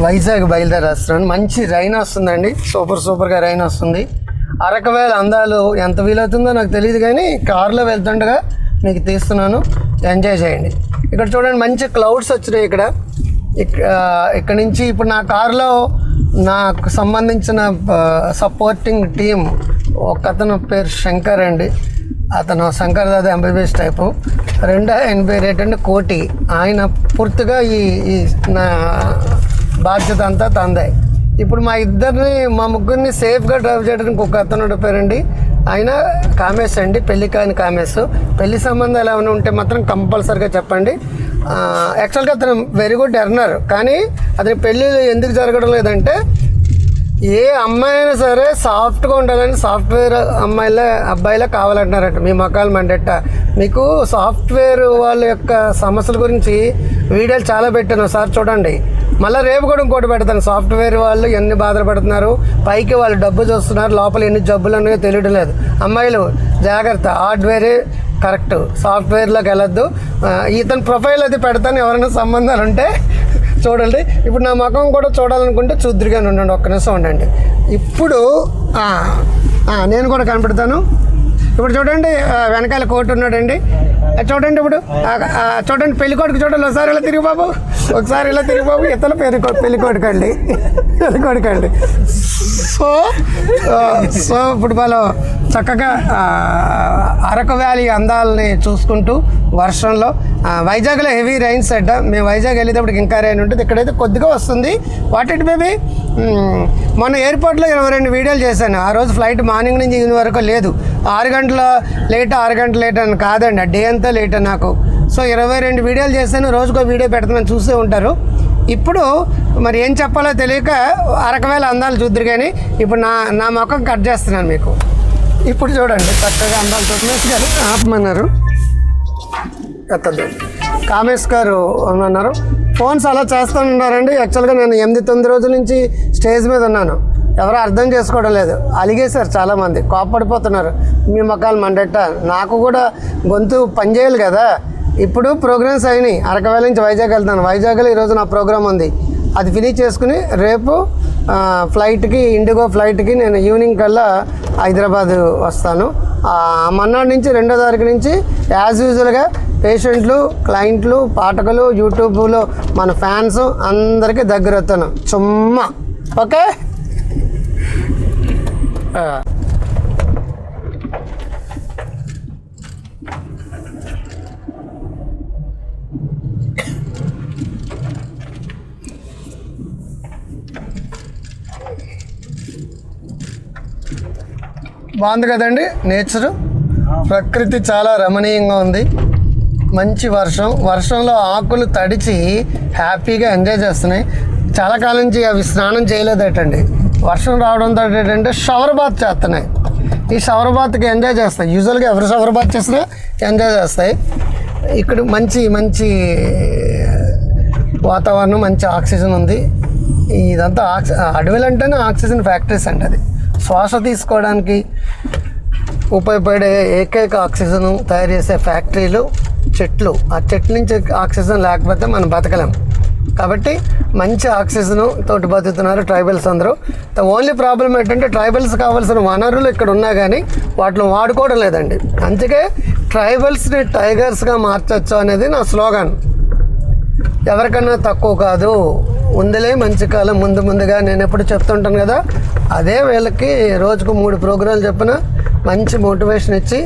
వైజాగ్ బయలుదేరేస్తున్నాను మంచి రైన్ వస్తుందండి. సూపర్ సూపర్గా రైన్ వస్తుంది. అరకవేల అందాలు ఎంత వీలవుతుందో నాకు తెలియదు కానీ కార్లో వెళ్తుండగా మీకు తీస్తున్నాను. ఎంజాయ్ చేయండి. ఇక్కడ చూడండి మంచి క్లౌడ్స్ వచ్చినాయి ఇక్కడ. ఇక్- ఇక్కడ నుంచి ఇప్పుడు నా కారులో నాకు సంబంధించిన సపోర్టింగ్ టీం ఒక అతను పేరు శంకర్ అండి. అతను శంకర్ దాదా ఎంబీబీఎస్ టైపు రెండో ఎనభై పేరు ఏంటంటే కోటి. ఆయన పూర్తిగా ఈ నా బాధ్యత అంతా తందే. ఇప్పుడు మా ఇద్దరిని మా ముగ్గురిని సేఫ్గా డ్రైవ్ చేయడానికి ఒక అతను పేరండి. ఆయన కామేశ్ అండి పెళ్ళి కాని కామేశ్. పెళ్ళి సంబంధాలు ఏమైనా ఉంటే మాత్రం కంపల్సరిగా చెప్పండి. యాక్చువల్గా అతను వెరీ గుడ్ ఎర్నర్ కానీ అతని పెళ్ళి ఎందుకు జరగడం లేదంటే ఏ అమ్మాయి అయినా సరే సాఫ్ట్గా ఉండాలని సాఫ్ట్వేర్ అమ్మాయిలే అబ్బాయిలే కావాలంటున్నారట. మీ మకాలు మండట మీకు సాఫ్ట్వేర్ వాళ్ళ యొక్క సమస్యల గురించి వీడియోలు చాలా పెట్టాను. సార్ చూడండి. మళ్ళీ రేపు కూడా ఇంకోటి పెడతాను. సాఫ్ట్వేర్ వాళ్ళు ఎన్ని బాధలు పెడుతున్నారు? పైకి వాళ్ళు డబ్బు చూస్తున్నారు. లోపల ఎన్ని జబ్బులు ఉన్నాయో తెలియడం లేదు. అమ్మాయిలు జాగ్రత్త. హార్డ్వేరే కరెక్ట్. సాఫ్ట్వేర్లోకి వెళ్ళొద్దు. ఇతను ఇతని ప్రొఫైల్ అది పెడతాను. ఎవరైనా సంబంధాలు ఉంటే చూడండి. ఇప్పుడు నా ముఖం కూడా చూడాలనుకుంటే చూద్దరుగానే ఉండండి. ఒక్క నిమిషం ఉండండి. ఇప్పుడు నేను కూడా కనపడతాను. ఇప్పుడు చూడండి వెనకాల కోర్టు ఉన్నాడండి. చూడండి ఇప్పుడు చూడండి పెళ్ళి చూడండి ఒకసారి ఇలా తిరిగి బాబు. ఒకసారి ఇలా తిరిగి బాబు. ఇతను పెళ్ళి కొ- పెళ్ళి అండి. పెళ్ళి అండి. సో సో ఇప్పుడు మనం చక్కగా అరకు వ్యాలీ అందాలని చూసుకుంటూ వర్షంలో. వైజాగ్లో హెవీ రైన్స్ అడ్డ మేము వైజాగ్ వెళ్ళేటప్పుడు ఇంకా రైన్ ఉంటుంది. ఇక్కడైతే కొద్దిగా వస్తుంది. వాట్ ఇట్ బేబీ మొన్న ఎయిర్పోర్ట్లో ఇరవై రెండు వీడియోలు చేశాను. ఆ రోజు ఫ్లైట్ మార్నింగ్ నుంచి ఈవినింగ్ వరకు లేదు. ఆరు గంటల లేట్ ఆరు గంటల లేట్ అని కాదండి. డే అంతా లేట్ నాకు. సో ఇరవై రెండు వీడియోలు చేశాను. రోజుకో వీడియో పెడుతున్నాను చూస్తూ ఉంటారు. ఇప్పుడు మరి ఏం చెప్పాలో తెలియక అరకవేల అందాలు చూద్దరు కానీ ఇప్పుడు నా నా ముఖం కట్ చేస్తున్నాను మీకు. ఇప్పుడు చూడండి చక్కగా అందాలు రమేష్ గారు ఆపమన్నారు. ఎత్తద్దు. కామేష్ గారు అన్నారు ఫోన్స్ అలా చేస్తున్నారండి యాక్చువల్గా నేను ఎనిమిది తొమ్మిది రోజుల నుంచి స్టేజ్ మీద ఉన్నాను. ఎవరు అర్థం చేసుకోవడం లేదు. అలిగేశారు చాలామంది. కోప్పడిపోతున్నారు. మీ మొక్కలు మండెట్ట. నాకు కూడా గొంతు పనిచేయాలి కదా. ఇప్పుడు ప్రోగ్రామ్స్ అయినాయి. అరకవేల నుంచి వైజాగ్ వెళ్తాను. వైజాగ్లో ఈరోజు నా ప్రోగ్రామ్ ఉంది. అది ఫినిష్ చేసుకుని రేపు ఫ్లైట్కి ఇండిగో ఫ్లైట్కి నేను ఈవినింగ్ కల్లా హైదరాబాద్ వస్తాను. మన్నాడు నుంచి రెండో తారీఖు నుంచి యాజ్ యూజువల్గా పేషెంట్లు క్లయింట్లు పాఠకులు యూట్యూబ్లో మన ఫ్యాన్స్ అందరికీ దగ్గర వస్తాను చుమ్మా. ఓకే? బాగుంది కదండి నేచరు. ప్రకృతి చాలా రమణీయంగా ఉంది. మంచి వర్షం. వర్షంలో ఆకులు తడిచి హ్యాపీగా ఎంజాయ్ చేస్తున్నాయి. చాలా కాలం నుంచి అవి స్నానం చేయలేదటండి. వర్షం రావడంతో ఏంటంటే షవర్ బాత్ చేస్తున్నాయి. ఈ షవర్ బాత్కి ఎంజాయ్ చేస్తాయి యూజువల్గా ఎవరు షవర్ బాత్ చేసినా ఎంజాయ్ చేస్తాయి. ఇక్కడ మంచి మంచి వాతావరణం మంచి ఆక్సిజన్ ఉంది. ఇదంతా ఆక్సి అడవులు అంటేనే ఆక్సిజన్ ఫ్యాక్టరీస్ అండి అది. శ్వాస తీసుకోవడానికి ఉపయోగపడే ఏకైక ఆక్సిజన్ తయారు చేసే ఫ్యాక్టరీలు చెట్లు. ఆ చెట్ల నుంచి ఆక్సిజన్ లేకపోతే మనం బతకలేం. కాబట్టి మంచి ఆక్సిజన్ తోటి బతుకుతున్నారు ట్రైబల్స్ అందరూ. ద ఓన్లీ ప్రాబ్లం ఏంటంటే ట్రైబల్స్ కావాల్సిన వనరులు ఇక్కడ ఉన్నా కానీ వాటిని వాడుకోవడం లేదండి. అందుకే ట్రైబల్స్ని టైగర్స్గా మార్చచ్చు అనేది నా స్లోగన్. ఎవరికన్నా తక్కువ కాదు. ఉందిలే మంచి కాలం. ముందు ముందుగా నేను ఎప్పుడు చెప్తుంటాను కదా. అదే వీళ్ళకి రోజుకు మూడు ప్రోగ్రాంలు చెప్పిన మంచి మోటివేషన్ ఇచ్చి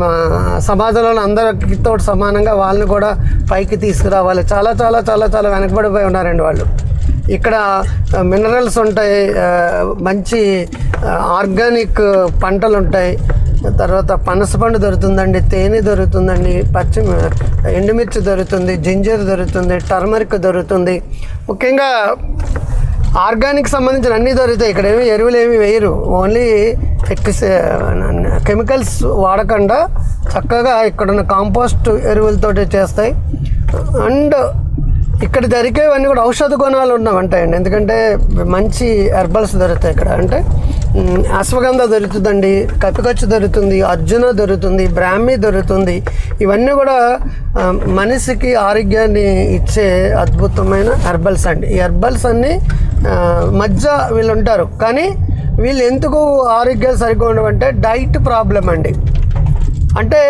మా సమాజంలో అందరితో సమానంగా వాళ్ళని కూడా పైకి తీసుకురావాలి. చాలా చాలా చాలా చాలా వెనకబడిపోయి ఉన్నారండి వాళ్ళు. ఇక్కడ మినరల్స్ ఉంటాయి మంచి ఆర్గానిక్ పంటలు ఉంటాయి. తర్వాత పనసపండు దొరుకుతుందండి తేనె దొరుకుతుందండి పచ్చి ఎండుమిర్చి దొరుకుతుంది జింజర్ దొరుకుతుంది టర్మరిక్ దొరుకుతుంది. ముఖ్యంగా ఆర్గానిక్ సంబంధించిన అన్నీ దొరుకుతాయి. ఇక్కడ ఏమి ఎరువులు ఏమి వేయరు ఓన్లీ కెమికల్స్ వాడకుండా చక్కగా ఇక్కడున్న కాంపోస్ట్ ఎరువులతోటి చేస్తాయి. అండ్ ఇక్కడ దొరికేవన్నీ కూడా ఔషధ గుణాలు ఉన్నవంటాయండి. ఎందుకంటే మంచి హెర్బల్స్ దొరుకుతాయి ఇక్కడ. అంటే అశ్వగంధ దొరుకుతుందండి కపికొచ్చు దొరుకుతుంది అర్జున దొరుకుతుంది బ్రాహ్మి దొరుకుతుంది. ఇవన్నీ కూడా మనిషికి ఆరోగ్యాన్ని ఇచ్చే అద్భుతమైన హెర్బల్స్ అండి. ఈ హెర్బల్స్ అన్నీ మధ్య వీళ్ళు ఉంటారు. కానీ వీళ్ళు ఎందుకు ఆరోగ్యాలు సరిగ్గా ఉండవంటే డైట్ ప్రాబ్లం అండి. అంటే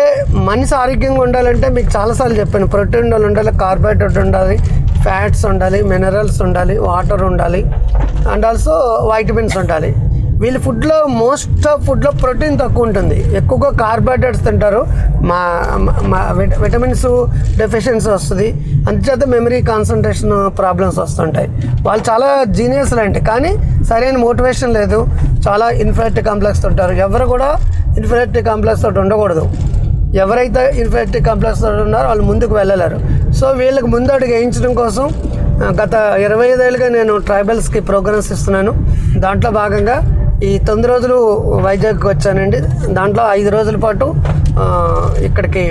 మనిషి ఆరోగ్యంగా ఉండాలంటే మీకు చాలాసార్లు చెప్పాను ప్రోటీన్ ఉండాలి కార్బోహైడ్రేట్ ఉండాలి ఫ్యాట్స్ ఉండాలి మినరల్స్ ఉండాలి వాటర్ ఉండాలి అండ్ ఆల్సో వైటమిన్స్ ఉండాలి. వీళ్ళ ఫుడ్లో మోస్ట్ ఆఫ్ ఫుడ్లో ప్రోటీన్ తక్కువ ఉంటుంది. ఎక్కువగా కార్బోహైడ్రేట్స్ తింటారు. మా మా విటమిన్స్ డెఫిషియన్సీ వస్తుంది. అంతచేత మెమరీ కాన్సన్ట్రేషన్ ప్రాబ్లమ్స్ వస్తుంటాయి. వాళ్ళు చాలా జీనియస్లు అంటే కానీ సరైన మోటివేషన్ లేదు. చాలా ఇన్ఫెక్ట్ కాంప్లెక్స్ ఉంటారు ఎవరు కూడా ఇన్ఫెక్ట్ కాంప్లెక్స్ తోటి ఉండకూడదు. ఎవరైతే ఇన్ఫెక్ట్ కాంప్లెక్స్ ఉన్నారో వాళ్ళు ముందుకు వెళ్ళలేరు. సో వీళ్ళకి ముందు అడుగు వేయించడం కోసం గత ఇరవై ఐదేళ్ళుగా నేను ట్రైబల్స్కి ప్రోగ్రామ్స్ ఇస్తున్నాను. దాంట్లో భాగంగా ఈ తొమ్మిది రోజులు వైజాగ్కి వచ్చానండి. దాంట్లో ఐదు రోజుల పాటు ఇక్కడికి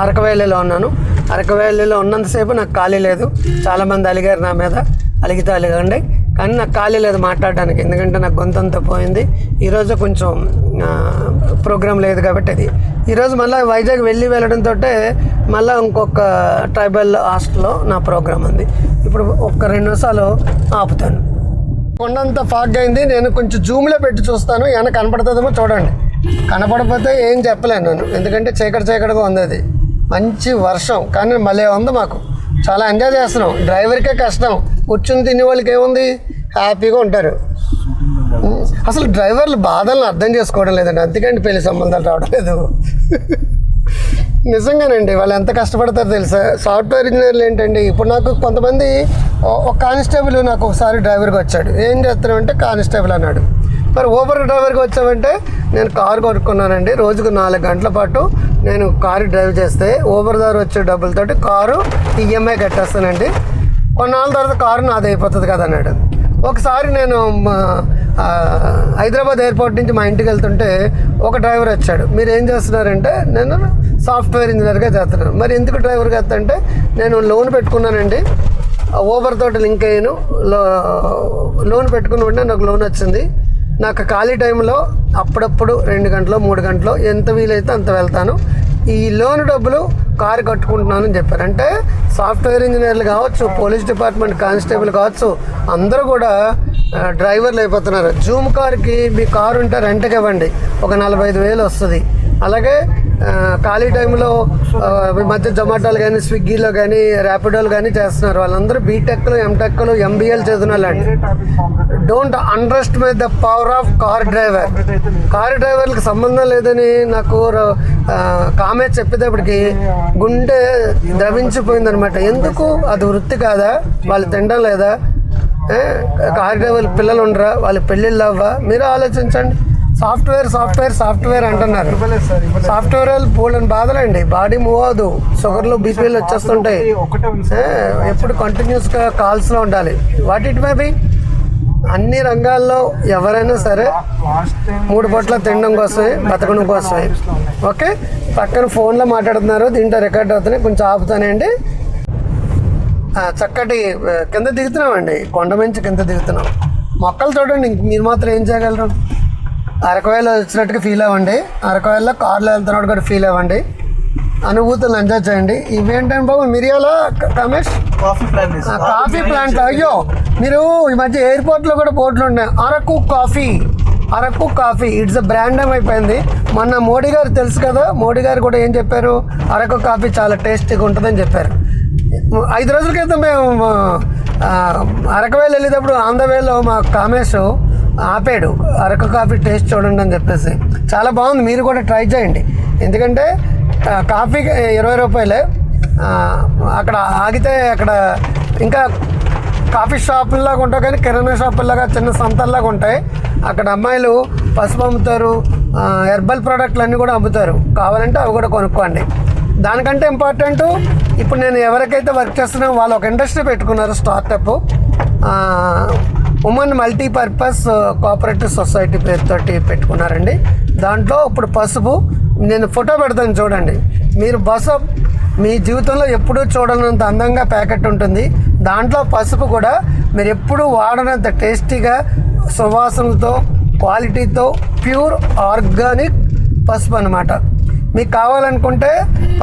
అరకవేలిలో ఉన్నాను. అరకవేలిలో ఉన్నంతసేపు నాకు ఖాళీ లేదు. చాలామంది అలిగారు నా మీద. అలిగితే అలిగండి. కానీ నాకు ఖాళీ లేదు మాట్లాడడానికి ఎందుకంటే నాకు గొంతంతా పోయింది. ఈరోజు కొంచెం ఆ, ప్రోగ్రామ్ లేదు కాబట్టి అది. ఈరోజు మళ్ళీ వైజాగ్ వెళ్ళి వెళ్ళడంతో మళ్ళీ ఇంకొక ట్రైబల్ హాస్టల్లో నా ప్రోగ్రామ్ ఉంది. ఇప్పుడు ఒక్క రెండు నిమిషాలు ఆపుతాను. కొండంత ఫాగ్ అయింది నేను కొంచెం జూమ్లో పెట్టి చూస్తాను. ఏమైనా కనపడుతుందేమో చూడండి. కనపడకపోతే ఏం చెప్పలేను నేను. ఎందుకంటే చీకటి చీకటిగా ఉంది అది. మంచి వర్షం కానీ మళ్ళీ ఉంది మాకు. చాలా ఎంజాయ్ చేస్తున్నాం. డ్రైవర్కే కష్టం. కూర్చుని తినే వాళ్ళకి ఏముంది? హ్యాపీగా ఉంటారు. అసలు డ్రైవర్లు బాధలను అర్థం చేసుకోవడం లేదండి. అందుకని పెళ్ళి సంబంధాలు రావడం లేదు. నిజంగానండి వాళ్ళు ఎంత కష్టపడతారో తెలుసా? సాఫ్ట్వేర్ ఇంజనీర్లు ఏంటండి? ఇప్పుడు నాకు కొంతమంది ఒక కానిస్టేబుల్ నాకు ఒకసారి డ్రైవర్గా వచ్చాడు. ఏం చేస్తున్నామంటే కానిస్టేబుల్ అన్నాడు. మరి ఊబర్ డ్రైవర్కి వచ్చామంటే నేను కారు కొనుక్కున్నానండి. రోజుకు నాలుగు గంటల పాటు నేను కారు డ్రైవ్ చేస్తే ఊబర్ ద్వారా వచ్చే డబ్బులతోటి కారు ఈఎంఐ కట్టేస్తానండి. కొన్నాళ్ళ తర్వాత కారు నాది అయిపోతుంది కదా అన్నాడు. ఒకసారి నేను మా, హైదరాబాద్ ఎయిర్పోర్ట్ నుంచి మా ఇంటికి వెళ్తుంటే ఒక డ్రైవర్ వచ్చాడు. మీరు ఏం చేస్తున్నారంటే నేను సాఫ్ట్వేర్ ఇంజనీర్గా చేస్తున్నాను. మరి ఎందుకు డ్రైవర్గా అంటే నేను లోన్ పెట్టుకున్నానండి. ఓబర్ తోటి లింక్ అయ్యాను. లో లోన్ పెట్టుకుని ఉంటే నాకు లోన్ వచ్చింది. నాకు ఖాళీ టైంలో అప్పుడప్పుడు రెండు గంటలు మూడు గంటలు ఎంత వీలైతే అంత వెళ్తాను. ఈ లోన్ డబ్బులు కారు కట్టుకుంటున్నానని చెప్పారు. అంటే సాఫ్ట్వేర్ ఇంజనీర్లు కావచ్చు పోలీస్ డిపార్ట్మెంట్ కానిస్టేబుల్ కావచ్చు అందరూ కూడా డ్రైవర్లు అయిపోతున్నారు. జూమ్ కార్కి మీ కారు ఉంటే రెంట్కి ఇవ్వండి. ఒక నలభై ఐదు వేలు వస్తుంది. అలాగే ఖాళీ టైంలో ఈ మధ్య జొమాటోలు కానీ స్విగ్గీలో కానీ ర్యాపిడోలు కానీ చేస్తున్నారు. వాళ్ళందరూ బీటెక్లు ఎంటెక్లు ఎంబీఏలు చదివిన వాళ్ళండి don't underestimate the power of car driver car డ్రైవర్లకు సంబంధం లేదని నాకు కామే చెప్పేటప్పటికి గుండె ద్రవించిపోయింది అనమాట ఎందుకు? అది వృత్తి కాదా? వాళ్ళు తినడం లేదా? కార్ డ్రైవర్ పిల్లలు ఉండరా? వాళ్ళ పెళ్ళిళ్ళు అవ్వా? మీరు ఆలోచించండి. సాఫ్ట్వేర్ సాఫ్ట్వేర్ సాఫ్ట్వేర్ అంటున్నారు. సాఫ్ట్వేర్ వాళ్ళు పూలని బాధలండి. బాడీ మూవ్ అవ్వదు. షుగర్లు బీపీలు వచ్చేస్తుంటాయి. ఎప్పుడు కంటిన్యూస్గా కాల్స్లో ఉండాలి. వాట్ ఇట్ మే బి అన్ని రంగాల్లో ఎవరైనా సరే మూడు పూట్ల తినడం కోసమే బతకడం కోసమే. ఓకే? పక్కన ఫోన్లో మాట్లాడుతున్నారు. దీంట్లో రికార్డ్ అవుతున్నాయి. కొంచెం ఆపుతానండి. చక్కటి కింద దిగుతున్నామండి. కొండ మంచి కింద దిగుతున్నాం. మొక్కలు చూడండి మీరు మాత్రం ఏం చేయగలరు? అరకవేలు వచ్చినట్టుగా ఫీల్ అవ్వండి. అరకవేలలో కార్లో వెళ్తున్నట్టు కూడా ఫీల్ అవ్వండి. అనుభూతులు ఎంజాయ్ చేయండి. ఇవేంటంటే బాబు మిరియాల Ramesh? Coffee plant coffee plant అయ్యో మీరు ఈ మధ్య ఎయిర్పోర్ట్లో కూడా బోర్డులు ఉన్నాయి Araku coffee. Araku coffee. It's brand name అయిపోయింది. మొన్న మోడీ గారు తెలుసు కదా మోడీ గారు కూడా ఏం చెప్పారు? అరకు కాఫీ చాలా టేస్టీగా ఉంటుందని చెప్పారు. ఐదు రోజుల క్రితం మేము అరకవేలు వెళ్ళేటప్పుడు ఆంధ్రవేలో మా కామేష్ ఆపాడు. అరకు కాఫీ టేస్ట్ చూడండి అని చెప్పేసి. చాలా బాగుంది. మీరు కూడా ట్రై చేయండి. ఎందుకంటే కాఫీ కాఫీకి ఇరవై రూపాయలే. అక్కడ ఆగితే అక్కడ ఇంకా కాఫీ షాపుల్లాగా ఉంటాయి కానీ కిరాణా షాపుల్లాగా చిన్న సంతల్లాగా ఉంటాయి. అక్కడ అమ్మాయిలు పసుపు అమ్ముతారు. హెర్బల్ ప్రోడక్ట్లు అన్నీ కూడా అమ్ముతారు. కావాలంటే అవి కూడా కొనుక్కోండి. దానికంటే ఇంపార్టెంట్ ఇప్పుడు నేను ఎవరికైతే వర్క్ చేస్తున్నానో వాళ్ళు ఒక ఇండస్ట్రీ పెట్టుకున్నారు startup. Women multipurpose cooperative society పేరుతోటి పెట్టుకున్నారండి. దాంట్లో ఇప్పుడు పసుపు నేను ఫోటో పెడతాను చూడండి. మీరు బస్ మీ జీవితంలో ఎప్పుడూ చూడనంత అందంగా ప్యాకెట్ ఉంటుంది. దాంట్లో పసుపు కూడా మీరు ఎప్పుడూ వాడనంత టేస్టీగా సువాసనలతో క్వాలిటీతో ప్యూర్ ఆర్గానిక్ పసుపు అనమాట మీకు కావాలనుకుంటే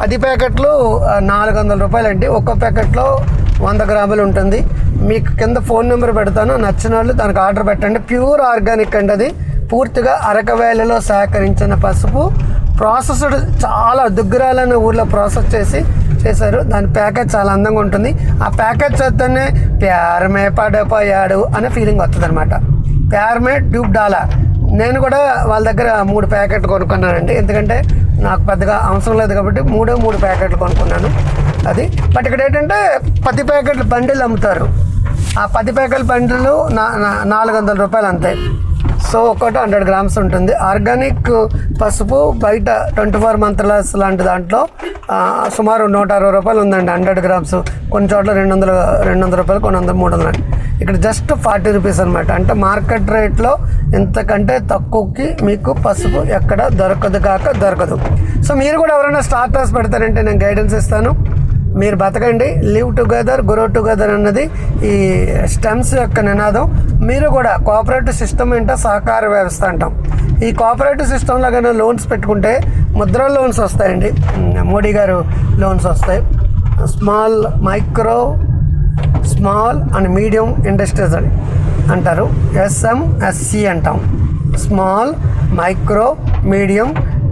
పది ప్యాకెట్లు uh, నాలుగు వందల రూపాయలండి. ఒక్కో ప్యాకెట్లో వంద గ్రాములు ఉంటుంది. మీకు కింద ఫోన్ నెంబర్ పెడతాను. నచ్చిన వాళ్ళు దానికి ఆర్డర్ పెట్టండి. ప్యూర్ ఆర్గానిక్ అండి అది. పూర్తిగా అరకవేలలో సేకరించిన పసుపు. ప్రాసెస్డ్ చాలా దుగ్గరాలనే ఊర్లో ప్రాసెస్ చేసి చేశారు. దాని ప్యాకేజ్ చాలా అందంగా ఉంటుంది. ఆ ప్యాకేజ్ చేస్తేనే ప్యారమే పడపోయాడు అనే ఫీలింగ్ వస్తుంది అనమాట ప్యారమే ట్యూబ్ డాలా. నేను కూడా వాళ్ళ దగ్గర మూడు ప్యాకెట్లు కొనుక్కున్నానండి. ఎందుకంటే నాకు పెద్దగా అవసరం లేదు కాబట్టి మూడే మూడు ప్యాకెట్లు కొనుక్కున్నాను. అది. బట్ ఇక్కడ ఏంటంటే పది ప్యాకెట్లు బండిలు అమ్ముతారు. ఆ పది ప్యాకెట్ పండ్లు నా నాలుగు వందల రూపాయలు అంతే. సో ఒక్కటి హండ్రెడ్ గ్రామ్స్ ఉంటుంది. ఆర్గానిక్ పసుపు బయట ట్వంటీ ఫోర్ మంత్రాస్ లాంటి దాంట్లో సుమారు నూట అరవై రూపాయలు ఉందండి హండ్రెడ్ గ్రామ్స్. కొన్ని చోట్ల రెండు వందల రెండు వందల రూపాయలు కొన్ని వందల మూడు వందలు ఇక్కడ జస్ట్ ఫార్టీ రూపీస్ అనమాట అంటే మార్కెట్ రేట్లో ఇంతకంటే తక్కువకి మీకు పసుపు ఎక్కడ దొరకదు కాక దొరకదు. సో మీరు కూడా ఎవరైనా స్టార్టర్స్ పెడతారంటే నేను గైడెన్స్ ఇస్తాను. మీరు బతకండి. లివ్ టుగెదర్ గ్రో టుగెదర్ అన్నది ఈ స్టెమ్స్ యొక్క నినాదం. మీరు కూడా కోఆపరేటివ్ సిస్టమ్ ఏంటో సహకార వ్యవస్థ అంటాం. ఈ కోఆపరేటివ్ సిస్టంలో కన్నా లోన్స్ పెట్టుకుంటే ముద్ర లోన్స్ వస్తాయండి. మోడీ గారు లోన్స్ వస్తాయి. Small micro small and medium industries అని అంటారు. ఎస్ఎంఎస్సి అంటాం. స్మాల్ మైక్రో మీడియం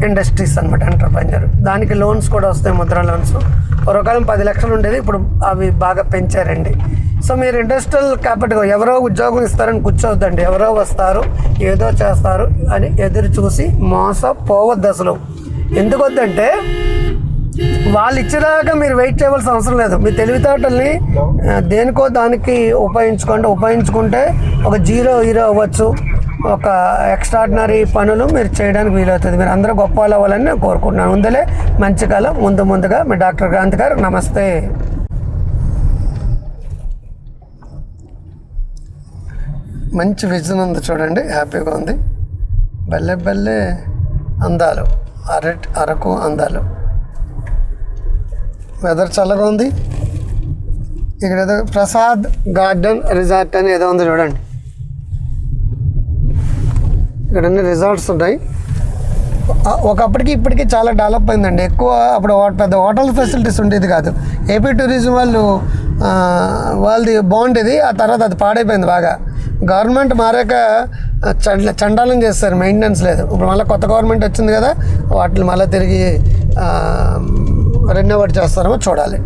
ఇండస్ట్రీస్ అనమాట ఎంటర్ప్రైనర్ దానికి లోన్స్ కూడా వస్తాయి ముద్ర లోన్స్. పూర్వకాలం పది లక్షలు ఉండేది ఇప్పుడు అవి బాగా పెంచారండి. సో మీరు ఇండస్ట్రియల్ క్యాపిటల్ ఎవరో ఉద్యోగం ఇస్తారని కూర్చోవద్దండి. ఎవరో వస్తారు ఏదో చేస్తారు అని ఎదురు చూసి మోసపోవద్దు అసలు. ఎందుకు వద్దంటే వాళ్ళు ఇచ్చేదాకా మీరు వెయిట్ చేయవలసిన అవసరం లేదు. మీ తెలివితేటల్ని దేనికో దానికి ఉపయోగించుకుంటే ఉపయోగించుకుంటే ఒక జీరో హీరో అవ్వచ్చు. ఒక ఎక్స్ట్రాడినరీ పనులు మీరు చేయడానికి వీలవుతుంది. మీరు అందరూ గొప్ప వాళ్ళు అవ్వాలని నేను కోరుకుంటున్నాను. ముందలే మంచి కాలం ముందు ముందుగా మీ డాక్టర్ క్రాంతి గారు నమస్తే. మంచి విజన్ ఉంది చూడండి హ్యాపీగా ఉంది. బల్లె బల్లె అందాలు అరటి అరకు అందాలు. వెదర్ చల్లగా ఉంది ఇక్కడ ఏదో ప్రసాద్ గార్డెన్ రిసార్ట్ అని ఏదో ఉంది చూడండి. ఇక్కడ అన్ని రిసార్ట్స్ ఉన్నాయి ఒకప్పటికి ఇప్పటికి చాలా డెవలప్ అయిందండి. ఎక్కువ అప్పుడు పెద్ద హోటల్ ఫెసిలిటీస్ ఉండేది కాదు. ఏపీ టూరిజం వాళ్ళు వాళ్ళది బాగుండేది ఆ తర్వాత అది పాడైపోయింది బాగా. గవర్నమెంట్ మారాక చండ చండాలం చేస్తారు. మెయింటెనెన్స్ లేదు. ఇప్పుడు మళ్ళీ కొత్త గవర్నమెంట్ వచ్చింది కదా వాటిని మళ్ళీ తిరిగి రెన్యూవేట్ చేస్తారో చూడాలి.